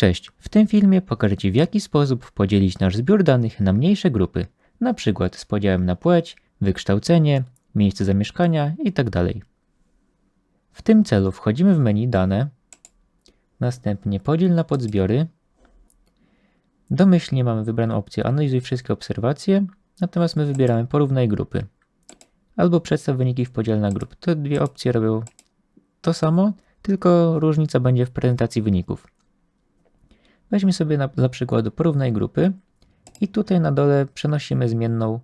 Cześć, w tym filmie pokażę Ci w jaki sposób podzielić nasz zbiór danych na mniejsze grupy, na przykład z podziałem na płeć, wykształcenie, miejsce zamieszkania itd. W tym celu wchodzimy w menu Dane, następnie Podziel na podzbiory. Domyślnie mamy wybraną opcję Analizuj wszystkie obserwacje, natomiast my wybieramy Porównaj grupy. Albo Przedstaw wyniki w podziale na grupy. Te dwie opcje robią to samo, tylko różnica będzie w prezentacji wyników. Weźmy sobie na, dla przykładu porównaj grupy i tutaj na dole przenosimy zmienną,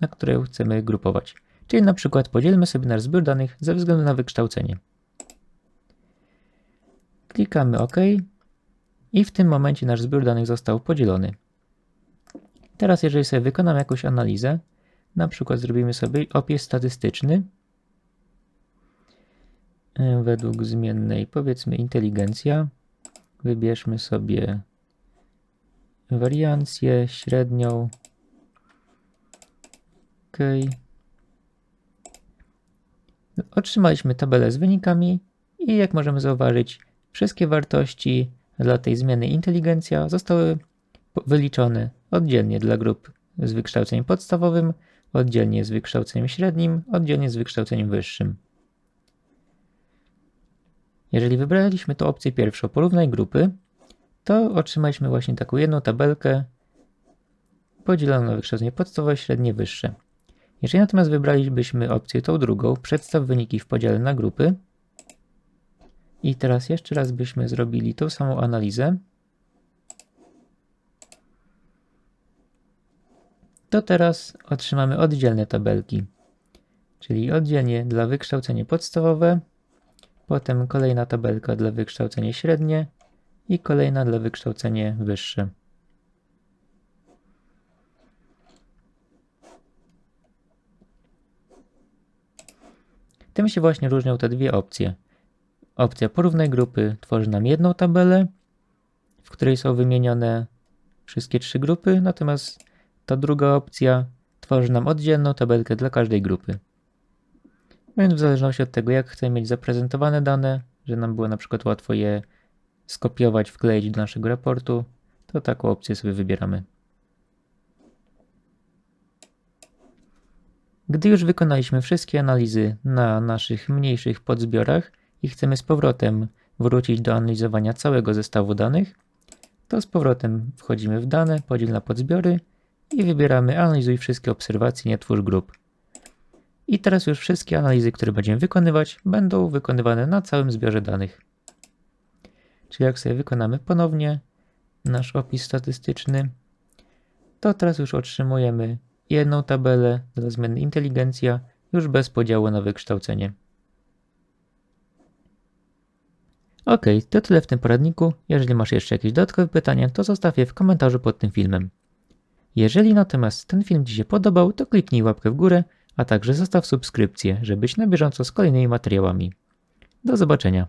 na której chcemy grupować. Czyli na przykład podzielmy sobie nasz zbiór danych ze względu na wykształcenie. Klikamy OK i w tym momencie nasz zbiór danych został podzielony. Teraz jeżeli sobie wykonamy jakąś analizę, na przykład zrobimy sobie opis statystyczny według zmiennej powiedzmy inteligencja, wybierzmy sobie wariancję, średnią. OK. Otrzymaliśmy tabelę z wynikami i jak możemy zauważyć, wszystkie wartości dla tej zmiany inteligencja zostały wyliczone oddzielnie dla grup z wykształceniem podstawowym, oddzielnie z wykształceniem średnim, oddzielnie z wykształceniem wyższym. Jeżeli wybraliśmy tę opcję pierwszą, porównaj grupy, to otrzymaliśmy właśnie taką jedną tabelkę podzieloną na wykształcenie podstawowe, średnie, wyższe. Jeżeli natomiast wybralibyśmy opcję tą drugą, przedstaw wyniki w podziale na grupy. I teraz jeszcze raz byśmy zrobili tą samą analizę, to teraz otrzymamy oddzielne tabelki, czyli oddzielnie dla wykształcenie podstawowe, potem kolejna tabelka dla wykształcenie średnie i kolejna dla wykształcenie wyższe. Tym się właśnie różnią te dwie opcje. Opcja porównaj grupy tworzy nam jedną tabelę, w której są wymienione wszystkie trzy grupy, natomiast ta druga opcja tworzy nam oddzielną tabelkę dla każdej grupy. Więc w zależności od tego, jak chcemy mieć zaprezentowane dane, że nam było na przykład łatwo je skopiować, wkleić do naszego raportu, to taką opcję sobie wybieramy. Gdy już wykonaliśmy wszystkie analizy na naszych mniejszych podzbiorach i chcemy z powrotem wrócić do analizowania całego zestawu danych, to z powrotem wchodzimy w dane, podziel na podzbiory i wybieramy analizuj wszystkie obserwacje, nie twórz grup. I teraz już wszystkie analizy, które będziemy wykonywać, będą wykonywane na całym zbiorze danych. Czyli jak sobie wykonamy ponownie nasz opis statystyczny, to teraz już otrzymujemy jedną tabelę dla zmiany inteligencja, już bez podziału na wykształcenie. Ok, to tyle w tym poradniku. Jeżeli masz jeszcze jakieś dodatkowe pytania, to zostaw je w komentarzu pod tym filmem. Jeżeli natomiast ten film Ci się podobał, to kliknij łapkę w górę, a także zostaw subskrypcję, żeby być na bieżąco z kolejnymi materiałami. Do zobaczenia.